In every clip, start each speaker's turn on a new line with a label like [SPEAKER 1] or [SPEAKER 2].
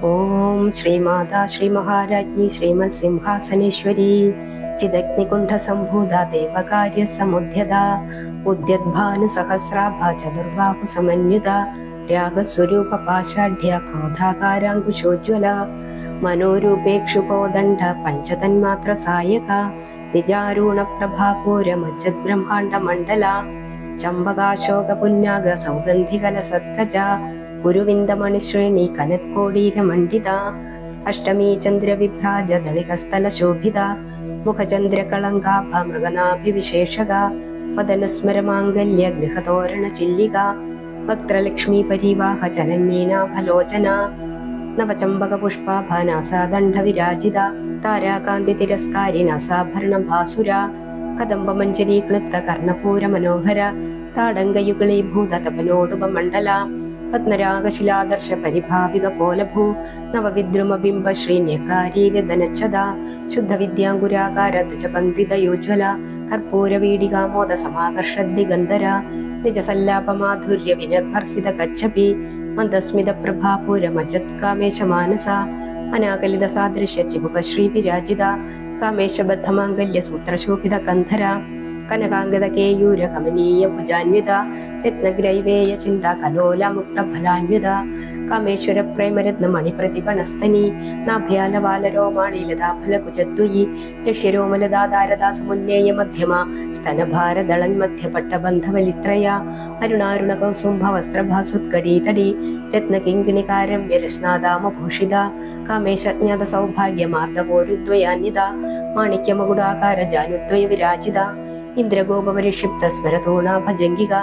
[SPEAKER 1] ഓം ശ്രീമാതാ ശ്രീ മഹാരാജ്ഞി ശ്രീമത് സിംഹാസനേശ്വരി ചിദഗ്നികുണ്ഠ സംഭൂത ദേവകാര്യ സമുദ്ധ്യത ഉദ്യദ്ഭാനു സഹസ്രാഭ ചതുർബാഹു സമന്യുത രാഗസ്വരൂപ പാശാഢ്യ ക്രോധാകാരാങ്കുശോജ്വല മനോരൂപേക്ഷുകോദണ്ഡ പഞ്ചതന്മാത്ര സായക നിജാരൂണ പ്രഭാപൂര മണ്ഡല ചമ്പകാശോക പുന്നാഗ സൗഗന്ധികല സത്കജ കുരുവിന്ദമണിശ്രേണി കനത്കോടീര മണ്ഡിത. അഷ്ടമീ ചന്ദ്രവിഭ്രാജ ദളികസ്ഥല ശോഭിത മുഖചന്ദ്രകളങ്കാഭ മൃഗനാഭിവിശേഷക. വദനസ്മരമാംഗല്യ ഗൃഹതോരണ ചില്ലിക. വക്ത്രലക്ഷ്മീ പരിവാഹ ചലന്മീനാഭലോചന നവചമ്പക പുഷ്പാഭാനാസാദണ്ഡ വിരാജിത താരാകാന്തി തിരസ്കാരിനാസാഭരണ ഭാസുര കദംബമഞ്ജരി ക്ലിപ്ത കർണപൂര മനോഹര താടങ്കയുഗളീഭൂത തപനോടുപമണ്ഡല പത്മരാഗശിലാദർശ പരിഭാവിക പോലഭൂ നവവിദ്രുമ ബിംബ ശ്രീന്യകാരീരധനച്ഛത ശുദ്ധ കർപ്പൂരവീടികാമോദ സമാകർഷദ്ദിഗന്ധര നിജസല്ലാപമാധുര്യ വിനഭർസിത കച്ഛപി മന്ദസ്മിത പ്രഭാപൂരമജത് കാമേശ മാനസ അനാകലിത സാദൃശ്യ ചിബുക ശ്രീ വിരാജിത കാമേശബദ്ധമാംഗല്യ സൂത്രശോഭിത കന്ധര കനകാംഗത കേയൂര കമനീയ ഭുജാന്വിത രത്നഗ്രൈവേയ ചിന്ത കലോല മുക്ത ഫലാന്വിത കാമേശ്വര പ്രേമരത്ന മണിപ്രതിപണസ്തനി നാഭ്യാല ലതാഫലകുജദ്വയി ലതാഫല കുജദ്വയി ലക്ഷ്യരോമലതാധാരദാസ മുന്നേയ മധ്യമ സ്തനഭാരദളൻ മധ്യപട്ട ബന്ധവലിത്രയ അരുണാരുണ കാമേശജ്ഞാത സൗഭാഗ്യമാർദ്ദകോരുദ്വയാന്യത മാണിക്യമകുടാകാര ജാനുദ്വയ വിരാജിത ഇന്ദ്രഗോപരിക്ഷിപ്ത സ്മരതോണാഭജംഗിക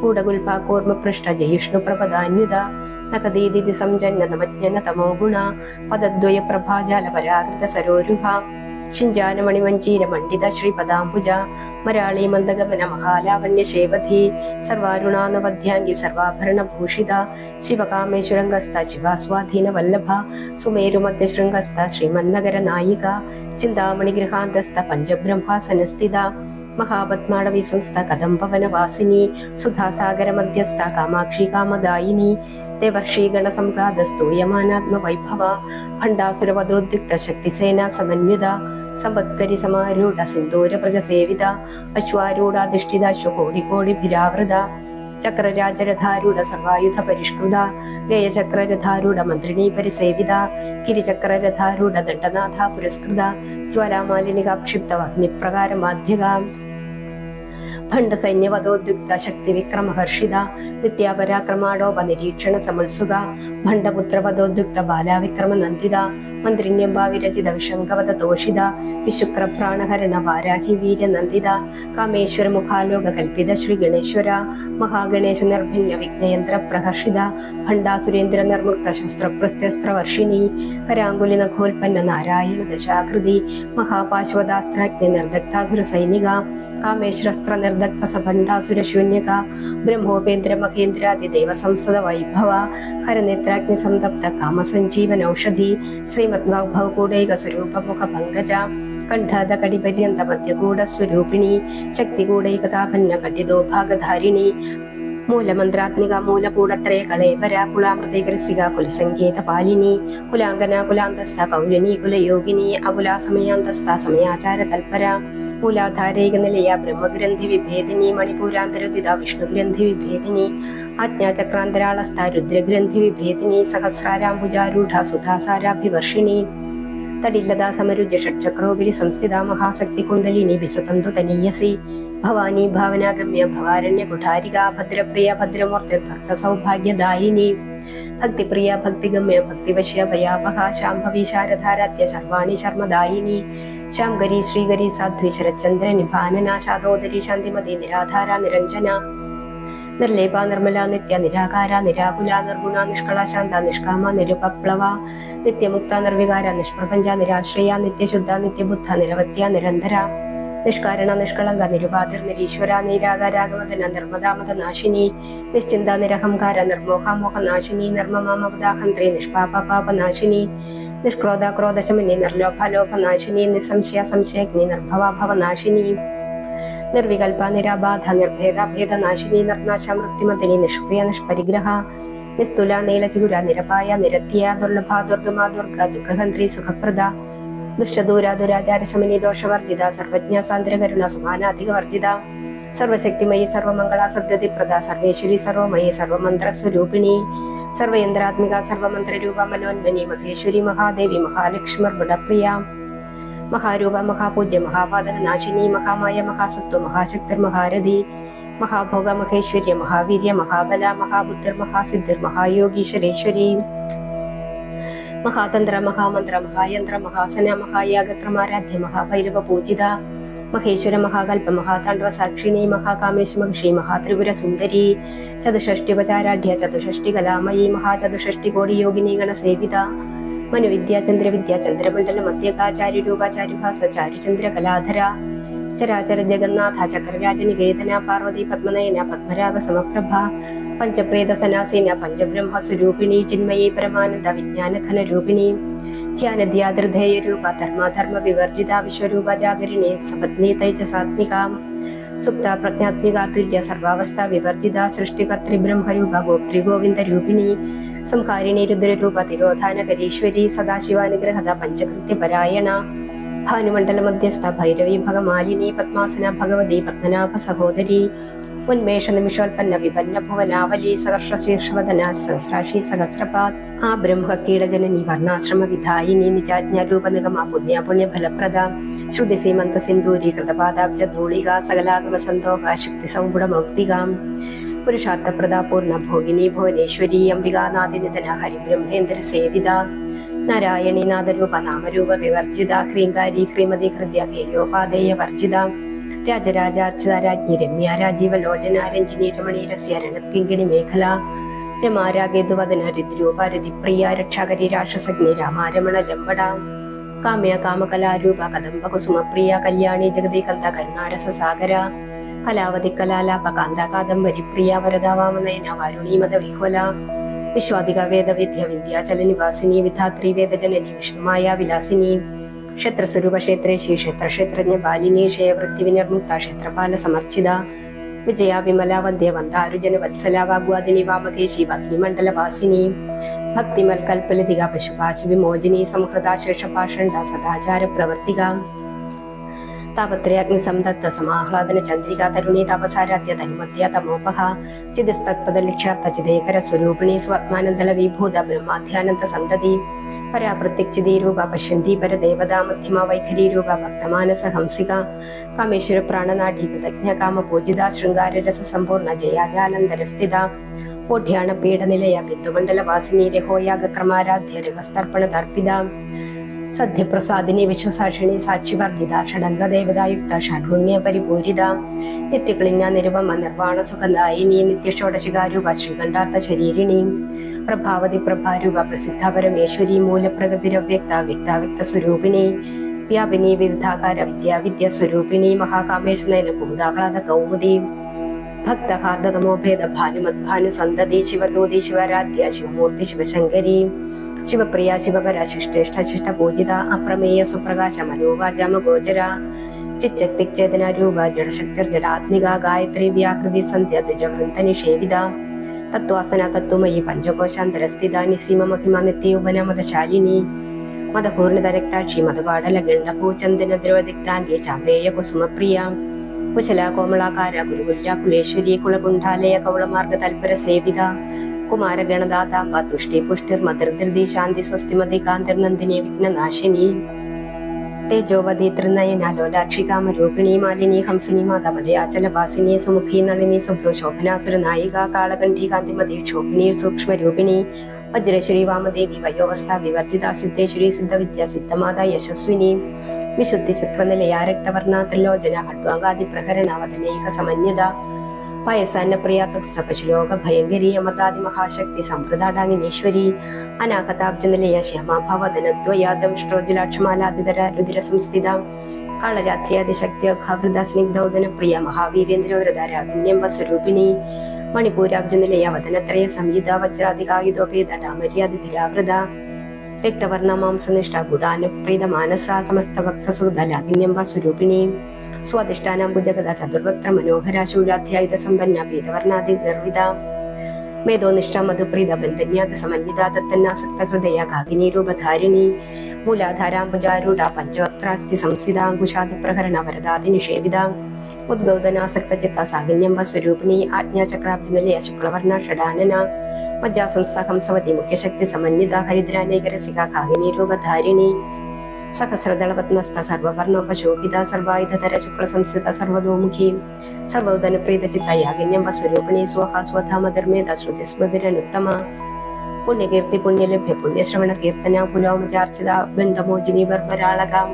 [SPEAKER 1] കൂടകുൽപാകൂർമ്മ പൃഷ്ട ജയിഷ്ണു പ്രപദാന്വിത നഖദീദിതി സംജന്ന നമജ്ഞന തമോ ഗുണ പദദ്വയ പ്രഭാജാല പരാകൃത സരോരുഹ ശിഞ്ചാനമണിമഞ്ജീര മണ്ഡിത ശ്രീപദാംബുജ മരാളി മന്ദഗമന മഹാലാവണ്യശേവധി സർവാരുണാനവധ്യാംഗി സർവാഭരണഭൂഷിത ശിവകാമേശ്വരംഗസ്ഥ ശിവാസ്വാധീന വല്ലഭ സുമേരുമധ്യശൃംഗസ്ഥ ശ്രീമന്നഗര നായിക ചിന്താമണി ഗൃഹാന്തസ്ഥ പഞ്ചബ്രഹ്മാസനസ്ഥിത മഹാപത്മാടവി സംസ്ഥ കദംബവനവാസിനി സുധാസാഗര മധ്യസ്ഥ കാമാക്ഷി കാമദായിനി ദേവർഷീഗണ സംഘാത സ്തൂയമാനാത്മ വൈഭവ ഭണ്ഡാസുരവധോദ്യുക്ത ശക്തിസേന സമന്വിത സമ്പത്കരി സമാരൂഢ സിന്ദൂര പ്രജ സേവിത അശ്വാരൂഢാധിഷ്ഠിത അശ്വകോടി കോടി ഭിരാവൃത ചക്രരാജരഥാരൂഢ സർവായുധ പരിഷ്കൃത ഗയചക്രരഥാരൂഢ മന്ത്രിണീ പരിസേവിത ഗിരിചക്രരഥാരൂഢ ദണ്ഡനാഥ പുരസ്കൃത ജ്വാലാമാലിനികാക്ഷിപ്ത ഭണ്ഡ സൈന്യവധോദ്യുക്ത ശക്തി വിക്രമഹർഷിത നിത്യാപരാക്രമാടോപ നിരീക്ഷണ സമത്സുക ഭണ്ഡപുത്രവധോദ്യുക്ത ബാലാവിക്രമ നന്ദിത മന്ത്രിണ്യംബാ വിരചിത വിശങ്കവത തോഷിത വിശുക്ര പ്രാണഹരണ വാരാഹി വീര നന്ദിത കാമേശ്വര മുഖാലോക കൽപ്പിത ശ്രീ ഗണേശ്വര മഹാഗണേശ നിർഭിന്യ വിഘ്നയന്ത്ര പ്രഹർഷിത ഭണ്ഡാസുരേന്ദ്ര നിർമുക്ത ശസ്ത്രപ്രസ്ത്യസ്ത്ര വർഷിണി കരാങ്കുലി നഖോൽപ്പന്ന നാരായണ ദശാകൃതി മഹാപാശ്വതാസ്ത്രാഗ്നി നിർദഗ്ധാസുര സൈനിക കാമേശ്വരസ്ത്ര നിർദഗ്ധ സഭണ്ഡാസുര ശൂന്യക ബ്രഹ്മോപേന്ദ്ര മഹേന്ദ്രാദി ദേവ വൈഭവ ഹരനേത്രാഗ്നി സംതപ്ത കാമസഞ്ജീവന ഔഷധി पद्माभवकूडैकस्वरूपमुखपङ्कजा कण्ठादकटिपर्यन्तमध्यगूढस्वरूपिणी भागधारिणी മൂലമന്ത്രാത്മിക മൂലകൂടത്രയ കളേവര കുലാമൃതേകരസിക കുലസങ്കേത പാലിനി കുലാങ്കന കുലാന്തസ്ഥ കൗലിനി കുലയോഗിനി അകുലാ സമയാന്തസ്ഥ സമയാചാര തൽപര മൂലാധാരൈക നിലയ ബ്രഹ്മഗ്രന്ഥി വിഭേദിനി മണിപൂരാന്തരവിത വിഷ്ണുഗ്രന്ഥി വിഭേദിനി ആജ്ഞാചക്രാന്തരാളസ്ഥ രുദ്രഗ്രന്ഥി വിഭേദിനി സഹസ്രാരാംബുജാരൂഢ സുധാസാരാഭിവർഷിണി तडिल्लदा समरुज्य षट्चक्रोभिः संस्थिता महाशक्तिकुण्डलिनी विसतन्तु तनीयसि भवानी भावनागम्य भवारण्यकुठारिका भद्रप्रिया भद्रमूर्तिर्भक्तसौभाग्यदायिनी भक्तिप्रिया भक्तिगम्य भक्तिवश्य भयावहा शाम्भवी शारधारात्य सर्वाणि शर्मदायिनी शाम्गरी श्रीगरी साध्वी शरच्चन्द्र निभाननाशादोदरी शान्तिमती निराधारा निरञ्जना നിർലേപ നിർമ്മല നിത്യ നിരാകാര നിരാകുല നിർഗുണ നിഷ്കള ശാന്ത നിഷ്കാമ നിരുപപ്ലവ നിത്യമുക്ത നിർവികാര നിഷ്പ്രപഞ്ച നിരാശ്രയ നിത്യശുദ്ധ നിത്യബുദ്ധ നിരവത്യ നിരന്തര നിഷ്കാരണ നിഷ്കളങ്ക നിരുപാതിർ നിരീശ്വര നീരാകാരാഗമതന നിർമ്മദാമത നാശിനി നിശ്ചിന്ത നിരഹംകാര നിർമോഹാമോഹ നാശിനി നിർമ്മമാമവദാഹന്ത്രി നിഷ്പാപ പാപനാശിനി നിഷ്ക്രോധ ക്രോധശമിനി നിർലോഭലോഭ നാശിനി നിസംശയ സംശയഗ്നി നിർഭവാഭവ നാശിനി നിർവികൽപ നിരാബാധ നിർഭേദ ഭേദനാശിനി നിർനാശ മൃത്യുമതിനി നിഷ്ക്രിയ നിഷ്പരിഗ്രഹ നിസ്തുല നീലചുര നിരപായ നിരത്തിയ ദുർലഭ ദുർഗമ ദുർഗ ദുഃഖഹന്ത്രി സുഖപ്രദ ദുഷ്ടദൂര ദുരാചാരശമനി ദോഷവർജിത സർവജ്ഞ സാന്ദ്രകരുണ സമാനാധിക വർജിത സർവശക്തിമയി സർവമംഗള സദ്ഗതി പ്രദ സർവേശ്വരി സർവമയി സർവമന്ത്രസ്വരൂപിണി സർവയന്ത്രാത്മിക സർവമന്ത്രരൂപ മനോന്മനി മഹേശ്വരി മഹാദേവി മഹാലക്ഷ്മർബുടപ്രിയ മഹാരൂപ മഹാപൂജ്യ മഹാപാതക നാശിനി മഹാമായ മഹാസത്വ മഹാശക്തർ മഹാരഥി മഹാഭോഗ മഹേശ്വര്യ മഹാവീര്യ മഹാബല മഹാബുദ്ധിർ മഹാസിദ്ധിർ മഹായോഗീശ്വരേശ്വരി മഹാതന്ത്ര മഹാമന്ത്ര മഹായന്ത്ര മഹാസന മഹായാഗത്രമാരാധ്യ മഹാഭൈരവ പൂജിത മഹേശ്വര മഹാകൽപ മഹാതാണ്ഡവ സാക്ഷിണി മഹാകാമേശ മഹർഷി മഹാത്രിപുര സുന്ദരി ചതുഷ്ഷ്ടിപചാരാഢ്യ ചതുഷ്ഷ്ടി കലാമയി മഹാചതുഷ്ഷ്ടി കോടി യോഗിനി ഗണസേവിത മനുവിദ്യ ചന്ദ്രവിദ്യ ചന്ദ്രമണ്ഡല മധ്യകാചാര്യ രൂപാചാര്യഭാസ ചാരുചന്ദ്ര കലാധര ചരാചര ജഗന്നാഥ ചക്രരാജ നികേതന പാർവതി പത്മനയന പത്മരാഗ സമപ്രഭ പഞ്ചപ്രേത സനാസീന പഞ്ചബ്രഹ്മ സ്വരൂപിണി ചിന്മയി പരമാനന്ദ വിജ്ഞാന ഘന രൂപിണി ധ്യാനധ്യാതൃധേയ രൂപ ധർമാധർമ്മ വിവർജിത വിശ്വരൂപ ജാഗരിണി സപത്നി തൈജസാത്മിക സുപ്ത പ്രജ്ഞാത്മിക തുല്യ സർവാവസ്ഥ വിവർജിത സൃഷ്ടികർത്തൃ ബ്രഹ്മരൂപ ഗോത്രി ഗോവിന്ദ രൂപിണി സംഹാരിണി രുദ്രരൂപ തിരോധാനകരീശ്വരി സദാശിവാനുഗ്രഹത പഞ്ചകൃത്യപരായണ. ഭാനുമണ്ഡല മധ്യസ്ഥ ഭൈരവി ഭഗമാലിനി പത്മാസന ഭഗവതി പത്മനാഭ സഹോദരി. ഉന്മേഷ നിമിഷോൽപ്പന്ന വിപന്ന ഭുവനാവലി സഹർഷ ശീർഷവദന സഹസ്രാശി സഹസ്രപാത് ആ ബ്രഹ്മ കീടജനനി വർണാശ്രമ വിധായിനി നിജാജ്ഞാരൂപ നിഗമ പുണ്യ പുണ്യ ഫലപ്രദ. ശ്രുതി സീമന്ത സിന്ദൂരി കൃതപാദാബ്ജ ധൂളിക സകലാഗമ സന്തോക ശക്തി സൗഗുണ മൗക്തികാം. പുരുഷാർത്ഥപ്രദ പൂർണ ഭോഗിനി ഭുവനേശ്വരി അംബികാനാഥിനിധന ഹരിബ്രഹ്മേന്ദ്ര സേവിത നാരായണി നാദരൂപ നാമരൂപ വിവർജിത ഹ്രീങ്കാരി ഹ്രീമതി ഹൃദ്യ ഹേയോപാദേയ വർജിത രാജരാജാർച്ചിത രാജ്ഞി രമ്യ രാജീവ ലോചന രഞ്ജിനി രമണി രസ്യ രണക്കിങ്കിണി മേഖല രമാരാഗേതുവദന രിദ്രൂപ രതിപ്രിയ രക്ഷാകരി രാക്ഷസഗ്നി രാമാരമണ ലംബട കാമ്യ കാമകലാരൂപ കദംബ കുസുമപ്രിയ കല്യാണി കന്ത കരുണാരസ സാഗര കലാവതി കലാലാപ കാന്ത കാദംബരി പ്രിയ വരദാവാമനയന വാരുണീമത വിഹ്വല വിശ്വാദിക വേദവിദ്യ വിദ്യാചല നിവാസിനി വിധാത്രി വേദജനനി വിഷ്ണുമായ വിലാസിനി ക്ഷത്രസ്വരൂപ ക്ഷേത്രേശി ക്ഷേത്രക്ഷേത്രജ്ഞ ബാലിനി ക്ഷയവൃത്തി വിനിർമുക്ത ക്ഷേത്രപാല സമർച്ചിത വിജയ വിമല വന്ധ്യ വന്ദാരുജന വത്സല വാഗ്വാദിനി വാമകേശി ഭഗ്നിമണ്ഡല വാസിനി ഭക്തിമൽ കൽപ്പലതിക പശുപാശി വിമോചിനി സംഹൃത ശേഷഭാഷണ്ട സദാചാര പ്രവർത്തിക താപത്രയാഗ്നി സംതപ്ത സമാഹ്ലാദന ചന്ദ്രിക തരുണി തപസാരാധ്യ ധനുമധ്യ തമോപഹ ചിതസ്തത്പദ ലക്ഷ്യാർത്ഥ ചിതേകര സ്വരൂപിണി സ്വാത്മാനന്ദല വിഭൂത ബ്രഹ്മാധ്യാനന്ദ സന്തതി പരാപ്രത്യക്ഷിതീ രൂപ പശ്യന്തി പരദേവതാ മധ്യമ വൈഖരി ജയാജാനന്ദരസ്ഥിത ഓഢ്യാണ പീഠനിലയ ബിന്ദുമണ്ഡല വാസിനി രഹോയാഗ രഹസ്തർപ്പണ തർപ്പിത സദ്യപ്രസാദിനി വിശ്വസാക്ഷിണി സാക്ഷിവർജിത ഷഡംഗ ദേവതായുക്ത ഷഡ്ഗുണ്യ പരിപൂരിത. നിത്യക്ലിംഗ നിരുപമ നിർവാണ സുഖദായിനി നിത്യഷോടശികാരൂപ ശ്രീകണ്ഠാർത്ഥ ശരീരിണി. പ്രഭാവതി പ്രഭാരൂപ പ്രസിദ്ധ പരമേശ്വരി മൂലപ്രകൃതിരവ്യക്ത വ്യക്താവ്യക്ത സ്വരൂപിണി. വ്യാപിനി വിവിധാകാര വിദ്യാ വിദ്യ സ്വരൂപിണി മഹാകാമേശനയന കുമുദാഹ്ലാദ കൗമുദി. ഭക്തഹാർദ്ദതമോഭേദ ഭാനുമദ് ഭാനു സന്തതി ശിവദൂതി ശിവരാധ്യ ശിവമൂർത്തി ശിവശങ്കരി. ശിവപ്രിയ ശിവപര ശിഷ്ടേഷ്ഠ ശിഷ്ട പൂജിത അപ്രമേയ സുപ്രകാശ ജമ ഗോചര ചിച്ചക്തിക്ചേതന രൂപ ജഡശക്തിർ ജഡാത്മിക ഗായത്രി വ്യാകൃതി സന്ധ്യ ദ്വിജവൃന്ദ നിഷേവിത തത്വാസന തത്വമയി പഞ്ചകോശാന്തരസ്ഥിത നിസീമ മഹിമ നിത്യോപന മതശാലിനി മതപൂർണിത രക്താക്ഷി മതപാടല ഗണ്ഡപൂ ചന്ദന ദ്രവദിക്താംഗി ചാമ്പേയ കുസുമപ്രിയ കുശല കോമളാകാര ഗുരുകുല്യ കുലേശ്വരി കുളകുണ്ഠാലയ കൗളമാർഗ തൽപര സേവിത കുമാരഗണദാതാംബ തുഷ്ടി പുഷ്ടിർ മധുർധൃതി ശാന്തി സ്വസ്തിമതി കാന്തിർനന്ദിനി വിഘ്നനാശിനി തേജോവതി ത്രിനയന ലോലാക്ഷി കാമരൂപിണി മാലിനി ഹംസിനി മാതമലയാചല വാസിനി സുമുഖി നളിനി സുഭ്രു ശോഭനാസുര നായിക കാളകണ്ഠി കാന്തിമതി ക്ഷോഭിണി സൂക്ഷ്മരൂപിണി വജ്രശ്രീ വാമദേവി വയോവസ്ഥ വിവർജിത സിദ്ധേശ്വരി സിദ്ധവിദ്യ സിദ്ധമാത യശസ്വിനി വിശുദ്ധി ചക്രനിലയ രക്തവർണ ത്രിലോചന ഹഡ്വാങ്കാദി പ്രഹരണ വദനൈക സമന്യത പയസാന്നപ്രിയ തുസ്തപശുലോക ഭയങ്കരി അമതാദി മഹാശക്തി സമ്പ്രദാടാങ്ങിനീശ്വരി അനാഗതാബ്ജനിലയ ശ്യാമാഭാവദനദ്വയാദംഷ്ട്രോജുലാക്ഷമാലാദിതര രുതിര സംസ്ഥിത കാളരാത്രിയാദിശക്തി അഘാവൃത സ്നിഗ്ധൗദന പ്രിയ മഹാവീരേന്ദ്രവരധാരാഗുണ്യംബ സ്വരൂപിണി മണിപൂരാബ്ജനിലയ വദനത്രയ സംയുത വജ്രാധികായുധോപേതടാമര്യാദിഭിരാവൃത രക്തവർണ മാംസനിഷ്ഠ ഗുഡാനുപ്രീത മാനസ സമസ്ത ഭക്തസുഹൃദലാഗിന്യംബ സ്വരൂപിണി സ്വാധിഷ്ഠാനാംബുജഗത ചതുർവക്ത്ര മനോഹര ശൂലാധ്യായുധ സമ്പന്ന പീതവർണാദി ഗർവിത മേധോനിഷ്ഠ മധുപ്രീത ബന്ധന്യാത സമന്വിത തത്തന്നാസക്ത ഹൃദയ കാകിനി രൂപധാരിണി. മൂലാധാരാംബുജാരൂഢ പഞ്ചവക്രാസ്തി സംസ്ഥിതാങ്കുശാദ പ്രഹരണ വരദാതി നിഷേവിത. ഉദ്ഗൗതനാസക്ത ചിത്ത സാഗന്യം സ്വരൂപിണി ആജ്ഞാചക്രാബ്ദി നിലയ ശുക്ലവർണ ഷഡാനന. മജ്ജാസംസ്ഥ ഹംസവതി മുഖ്യശക്തി സമന്വിത ഹരിദ്രാനേകരസിക കാകിനി രൂപധാരിണി സഹസ്രദളപത്മസ്ഥ സർവവർണോപശോഭിത സർവായുധര ശുക്ല സംസ്ഥിത സർവതോമുഖി സർവോദനപ്രീത ചിത്ത യാഗന്യം സ്വരൂപിണി സ്വഹ സ്വധാമധർമ്മേത ശ്രുതി സ്മൃതിരനുത്തമ പുണ്യകീർത്തി പുണ്യലഭ്യ പുണ്യശ്രവണ കീർത്തന പുലോമചാർച്ചിത ബന്ധമോചിനി ബർബരാളകാം.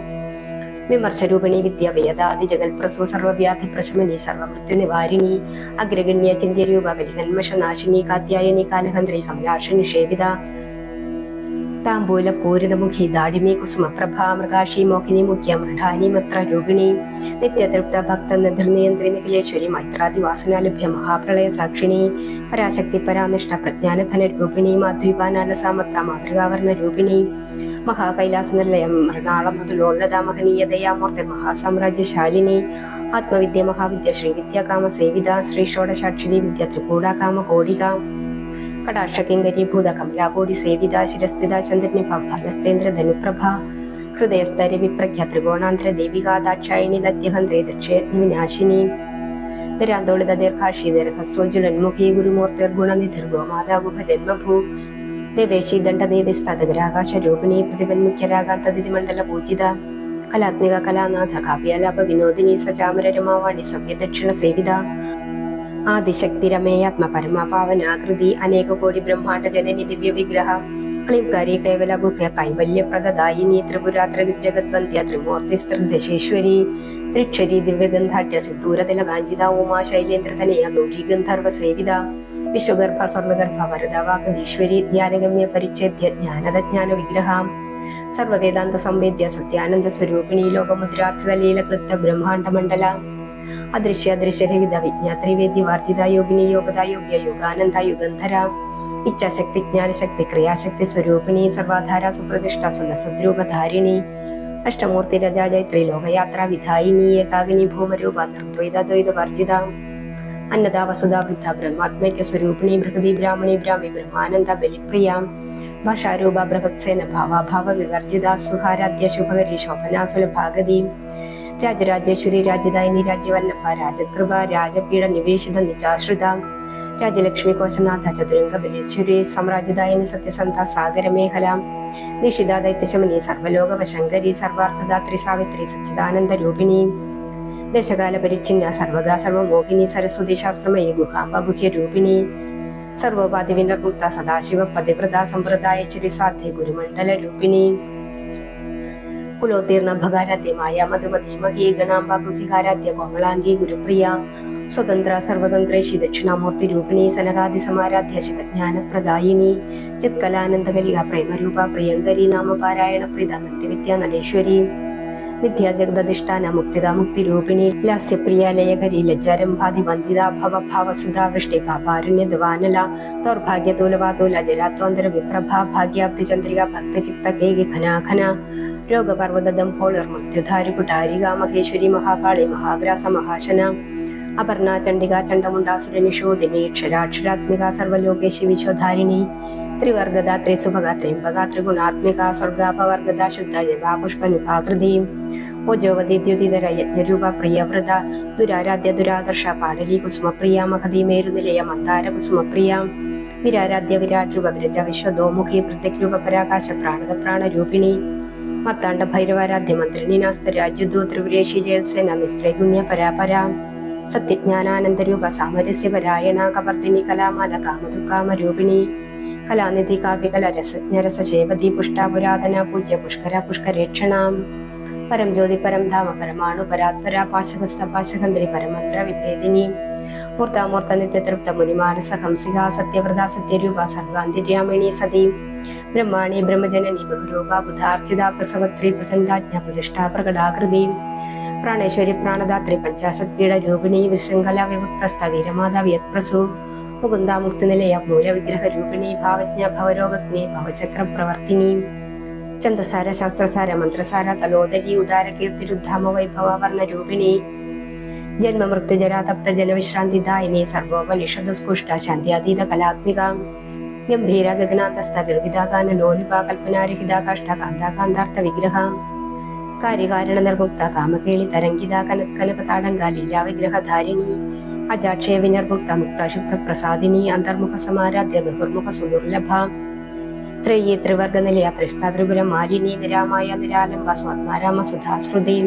[SPEAKER 1] വിമർശരൂപിണി വിദ്യാവേദാദി ജഗൽപ്രസൂ സർവവ്യാധി പ്രശമനി സർവമൃത്യു നിവാരിണി അഗ്രഗണ്യ ചിന്ത്യരൂപ കലികന്മഷനാശിനി കാത്യായനി കാലഹന്ത്രി കമലാഷിനി സേവിത താംബൂല പൂരിതമുഖി ദാടിമി കുസുമപ്രഭ മൃഗാഷി മോഹിനി മുഖ്യ മൃഢാനി മത്ര നിത്യതൃപ്ത ഭക്ത നിർനിയന്ത്രി നിഖിലേശ്വരി മൈത്രാദി വാസനാലഭ്യ മഹാപ്രളയ സാക്ഷിണി. പരാശക്തി പരാനിഷ്ഠ പ്രജ്ഞാനഘന രൂപിണി മാധ്വീപാനാല സാമർത്ഥ മാതൃകാവർണ രൂപിണി. മഹാകൈലാസ നിലയം മൃണാളം മഹനീയതയാമൂർത്തി മഹാസാമ്രാജ്യശാലിനി. ആത്മവിദ്യ മഹാവിദ്യ ശ്രീ വിദ്യാകാമ സേവിത ശ്രീ ഷോഡശാക്ഷിണി വിദ്യ ത്രികൂടാകാമ കോടിക കടാക്ഷകിങ്കരീഭൂത കമലാകോടി സേവിത ശിരസ്ഥിത ചന്ദ്രനിഭ ഫലസ്തേന്ദ്ര ധനുപ്രഭ ഹൃദയസ്ഥര വിപ്രഖ്യ ത്രികോണാന്തര ദേവികാദാക്ഷായണി ദാക്ഷായണി ലദ്യഹന്ത്രേ ദരാന്തോളിത ദീർഘാഷി ദീർഘസ്വജുലന്മുഖി ഗുരുമൂർത്തിർഗുണനിധിർഗോ മാതാഗുഹ ജന്മഭൂ ദേവേശി ദണ്ഡനീതിസ്തഗ്രാകാശ രൂപിണി പ്രതിപന്മുഖ്യരാകാന്തതിരിമണ്ഡല പൂജിത കലാത്മിക കലാനാഥ കാവ്യാലാപ വിനോദിനി സചാമര രമാവാണി സവ്യദക്ഷിണ സേവിത ആദിശക്തിരമേയാത്മ പരമപാവനാകൃതി അനേക കോടി ബ്രഹ്മാണ്ട ജനനി ദിവ്യ വിഗ്രഹ ക്ലീംകാരി കേവല ഗുഹ്യ കൈവല്യപ്രദദായിനി ത്രിപുരാത്ര ത്രിപുരാത്ര ത്രിമൂർത്തി ത്രിമൂർത്തിസ്ത്രിദശേശ്വരി ത്രിക്ഷരി ദിവ്യഗന്ധാഢ്യ സിദ്ധൂരതില കാഞ്ചിത ഉമാ ശൈലേന്ദ്രതനയ ഗൗരി ഗന്ധർവ സേവിത വിശ്വഗർഭ സ്വർണഗർഭ വരദവാഗീശ്വരി ധ്യാനഗമ്യ പരിച്ഛേദ്യ ജ്ഞാനതജ്ഞാന വിഗ്രഹം സർവവേദാന്ത സംവേദ്യ സത്യാനന്ദ സ്വരൂപിണി ലോകമുദ്രാർച്ചിത ലീലകൃത്ത ബ്രഹ്മാണ്ഡ മണ്ഡല അദൃശ്യ അദൃശ്യരഹിത വിജ്ഞ ത്രിവേദ്യ വാർജിത യോഗിനി യോഗത യോഗ്യ യോഗാനന്ദ യുഗന്ധര. ഇച്ഛാശക്തി ജ്ഞാനശക്തി ക്രിയാശക്തി സ്വരൂപിണി സർവാധാര സുപ്രതിഷ്ഠ സദസദ്രൂപധാരിണി അഷ്ടമൂർത്തി രജാജൈത്രി ലോകയാത്രാ വിധായിനി ഏകാഗിനി ഭൂമരൂപ നിർദ്വൈതദ്വൈത വർജിത. അന്നദ വസുധ വൃദ്ധ ബ്രഹ്മാത്മൈക്യ സ്വരൂപിണി ഭൃഗതി ബ്രാഹ്മണി ബ്രാഹ്മി ബ്രഹ്മാനന്ദ ബലിപ്രിയ. ഭാഷാരൂപ ബൃഹത്സേന ഭാവാഭാവ വിവർജിത സുഹാരാധ്യ ശുഭകരി ശോഭനാസുല സുലഭാഗതി രാജരാജേശ്വരി രാജദായിനി രാജ്യവല്ലഭ രാജകൃപ രാജപീഠ നിവേശിത നിജാശ്രിത രാജലക്ഷ്മി കോശനാഥ ചതുരംഗബലേശ്വരി സാമ്രാജ്യദായിനി സത്യസന്ധ സാഗരമേഖല നിഷിത ദൈത്യശമനി സർവലോകവശങ്കരി സർവാർത്ഥദാത്രി സാവിത്രി സച്ചിദാനന്ദ രൂപിണി ദശകാല പരിച്ഛിന്ന സർവദാ സർവമോഹിനി സരസ്വതി ശാസ്ത്രമയി ഗുഹാംബ ഗുഹ്യ രൂപിണി സർവോപാധി വിനർമുക്ത സദാശിവ പതിവ്രത സമ്പ്രദായശ്വരി സാധ്യ ഗുരുമണ്ഡല രൂപിണി കുലോത്തീർണ ഭഗാരാധ്യമായ മധുമതി മഹീ ഗണാംബ ഗുഹികാരാധ്യ കോമളാംഗി ഗുരുപ്രിയ സ്വതന്ത്ര സർവതന്ത്രേഷി ദക്ഷിണാമൂർത്തി രൂപിണി സനകാദി സമാരാധ്യ ശിവജ്ഞാനപ്രദായിനി ചിത്കലാനന്ദകലിക പ്രേമരൂപ പ്രിയങ്കരി നാമപാരായണ പ്രീത നിത്യവിദ്യ നടേശ്വരി വിദ്യാ മുക്തിത മുക്തിദ മുക്തി രൂപിണി ലാസ്യപ്രിയ ലയകരി ലജ്ജാരംഭാതി വന്ദിത ഭവ ഭാവസുധാ വൃഷ്ടി പാപാരുണ്യ ദ്വാനല ദൗർഭാഗ്യതൂലവാതൂല ജലാത്വാന്തര വിപ്രഭ ഭാഗ്യാബ്ദി ചന്ദ്രിക ഭക്തചിത്ത കേകി ഘനാഘന രോഗപർവതം ഹോളർ മൃത്യുധാരി കുട്ടാരിക മഹേശ്വരി മഹാകാളി മഹാഗ്രാസ മഹാശന അപർണ ചണ്ഡിക ചണ്ഡമുണ്ടാസുരനിഷോദിനി ക്ഷരാക്ഷരാത്മിക സർവലോകേശി വിശ്വധാരിണി ത്രിവർഗദ ത്രിസുഭഗ ത്രിംബക ത്രിഗുണാത്മിക സ്വർഗാപവർഗദ ശുദ്ധ ജവാ പുഷ്പ നിപാകൃതി ഓജോവതി ദ്യുതിധര യജ്ഞരൂപ പ്രിയവൃത ദുരാരാധ്യ ദുരാദർശ പാടലി കുസുമപ്രിയ മഹതി മേരുനിലയ മന്ദാര കുസുമപ്രിയ വിരാരാധ്യ വിരാട് രൂപ വിരജ വിശ്വദോമുഖി പ്രത്യഗ്രൂപ പരാകാശ പ്രാണത പ്രാണരൂപിണി മത്താണ്ഡ ഭൈരവാരാധ്യ മന്ത്രിണി നാസ്ത രാജ്യുദ്ധോ ത്രിപുരേശി ജയത്സേന നിസ്ത്രൈഗുണ്യ പരാപര സത്യജ്ഞാനാനന്ദരൂപ സാമരസ്യപരായണ കവർദിനി കലാമാല കാമധു കാമരൂപിണി കലാനിധി കാവ്യകല രസജ്ഞ രസശേവതി പുഷ്ടാ പുരാതന പൂജ്യ പുഷ്കര പുഷ്കരേക്ഷണാം പരം ജ്യോതി പരം ധാമ പരമാണു പരാത്പര പാശകസ്ഥ പാശകന്ദരി പരമന്ത്ര വിഭേദിനി മൂർത്താമൂർത്ത നിത്യതൃപ്ത മുനിമാനസ ഹംസിക സത്യവ്രത സത്യരൂപ സർവാന്തിര്യാമിണി സതി ബ്രഹ്മാണി ബ്രഹ്മജനനി ബഹുരൂപ ബുധാർച്ചിത പ്രസവത്രി പ്രസന്താജ്ഞ പ്രതിഷ്ഠാ പ്രകടാകൃതി പ്രാണേശ്വരി പ്രാണദാത്രി പഞ്ചാശത് പീഠ രൂപിണി വിശൃംഖല വിമുക്തസ്ഥ സ്ഥവീരമാതാവ് യത്പ്രസു മുകുന്ദ മുക്തിനിലയ മൂലവിഗ്രഹ രൂപിണി ഭാവജ്ഞ ഭവരോഗജ്ഞി ഭവചക്ര പ്രവർത്തിനി. ചന്ദസാര ശാസ്ത്രസാര മന്ത്രസാര തലോദരി ഉദാര കീർത്തിരുദ്ധാമ വൈഭവ വർണ രൂപിണി. ജന്മമൃത്യുജരാ തപ്ത ജലവിശ്രാന്തിദായിനി സർവോപനിഷദുസ്കുഷ്ട ശാന്തിയാതീത കലാത്മിക. ഗംഭീര ഗഗനാന്തസ്ഥിർവിതാകാന ലോലുപ കൽപ്പനാരഹിത കാഷ്ട കാന്താകാന്താർത്ഥ വിഗ്രഹ കാര്യകാരണ നിർമുക്ത കാമകേളി തരംഗിത കനകനക താടങ്കാലീല വിഗ്രഹധാരിണി അജാക്ഷയ വിനിർമുക്ത മുക്ത ശുഭ്രപ്രസാദിനി അന്തർമുഖ സമാരാധ്യ ബഹുർമുഖ സുദുർലഭ ത്രയീ ത്രിവർഗനിലയ ത്രിസ്ത മാലിനി നിരാമായ നിരാലംബ സ്വാത്മാരാമ സുധാശ്രുതി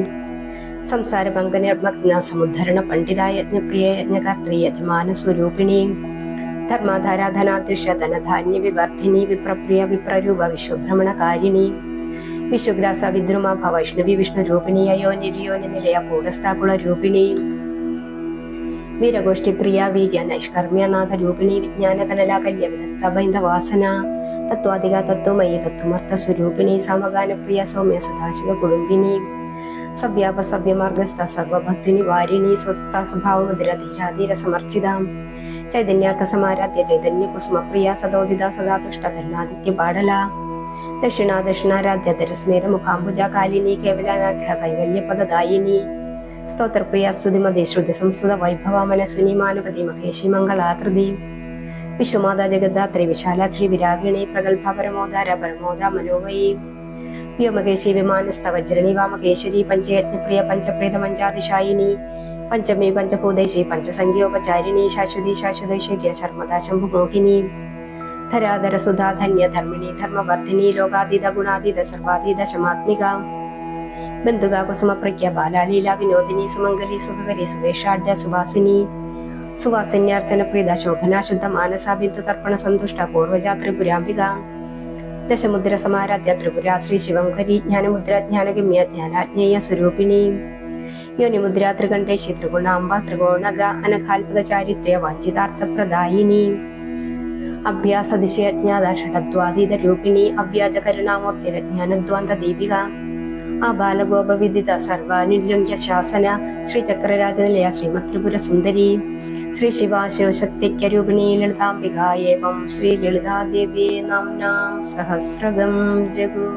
[SPEAKER 1] സംസാര പങ്കനിർമഗ്ന സമുദ്ധരണ പണ്ഡിതായ യജ്ഞപ്രിയ യജമാന സ്വരൂപിണി ധർമാധാരാധനാദൃശ്യ ധനധാന്യ വിവർദ്ധിനി വിപ്രപ്രിയ വിപ്രരൂപ വിശ്വഭ്രമണകാരിണി വിശ്വഗ്രാസ വിദ്രുമ ഭവൈഷ്ണവി വിഷ്ണുരൂപിണി അയോനിര്യോനി നിലയ കൂടസ്ഥാകുള രൂപിണി. വീരഗോഷ്ഠി പ്രിയ വീര്യ നൈഷ്കർമ്മ്യനാഥ രൂപിണി വിജ്ഞാന കലല കല്യ വിദഗ്ധ തത്വാധിക തത്വമയി തത്വമർത്ഥ സ്വരൂപിണി സമഗാനപ്രിയ സൗമ്യ സദാശിവ കുടുംബിനി സവ്യാപസവ്യമാർഗസ്ഥ സർവഭക്തിനി വാരിണി സ്വസ്ഥ സ്വഭാവമുദ്ര സമർച്ചിത ചൈതന്യാർത്ഥ സമാരാധ്യ ചൈതന്യ കുസുമ പ്രിയ സദോദിത സദാ തുഷ്ട ധർണാദിത്യ പാടല. ദക്ഷിണ ദക്ഷിണാരാധ്യ ധരസ്മേര മുഖാംബുജ കാലിനി കേവലാനാഖ്യ കൈവല്യ പദദായിനി സ്തോത്രപ്രിയ സ്തുതിമതി ശ്രുതി സംസ്കൃത വൈഭവ മനസ്വിനി മാനുപതി മഹേഷി മംഗളാകൃതി വിശ്വമാതാ ജഗദ്ധാത്രി വിശാലാക്ഷി വിരാഗിണി പ്രഗത്ഭ പരമോദാര പരമോദ മനോമയി. വ്യോമകേശി വിമാനസ്ഥ വജ്രണി വാമകേശ്വരി പഞ്ചയജ്ഞപ്രിയ പഞ്ചപ്രേത പഞ്ചാതിശായിനി പഞ്ചമി പഞ്ചഭൂതേശി പഞ്ചസംഖ്യോപചാരിണി ശാശ്വതി ശാശ്വതൈശ്വര്യ ശർമ്മദ ശംഭുമോഹിനി ധരാധര സുധാ ധന്യ ധർമ്മിണി ധർമ്മവർദ്ധിനി ലോകാതീത ഗുണാതീത സർവാതീത ശമാത്മിക ബന്ധുക കുസുമപ്രഖ്യ ബാലാലീല വിനോദിനി സുമംഗലി സുഖകരി സുവേഷാഢ്യ സുവാസിനി. സുവാസിന്യാർച്ചന പ്രീത ശോഭന ശുദ്ധ മാനസാബിന്ദു തർപ്പണ സന്തുഷ്ട പൂർവജ ത്രിപുരാംബിക. ദശമുദ്ര സമാരാധ്യ ത്രിപുര ശ്രീ ശിവംകരി ജ്ഞാനമുദ്ര ജ്ഞാനഗമ്യ ജ്ഞാനാജ്ഞേയ സ്വരൂപിണി. യോനിമുദ്ര ശത്രുഗുണാംബ ത്രിഗുണാംബ ത്രികോണഗ അനഘാത്മക ചാരിത്ര്യ വാഞ്ചിതാർത്ഥപ്രദായിനി അഭ്യാസതിശയജ്ഞാത ഷടദ്വാതീത രൂപിണി അവ്യാജ കരുണാമൂർത്തിര ജ്ഞാനദ്വാന്ത ദീപിക ആ ബാലഗോപവിദിത സർവാനുല്യങ്ക്യ ശാസന ശ്രീ ചക്രരാജനിലയ ശ്രീമത് ത്രിപുര സുന്ദരി ശ്രീ ശിവാശിവശക്തിക്യരൂപിണി ലളിതാംബിക ഏവം ശ്രീ ലളിതാദേവി നാംനാം സഹസ്രഗം ജഗു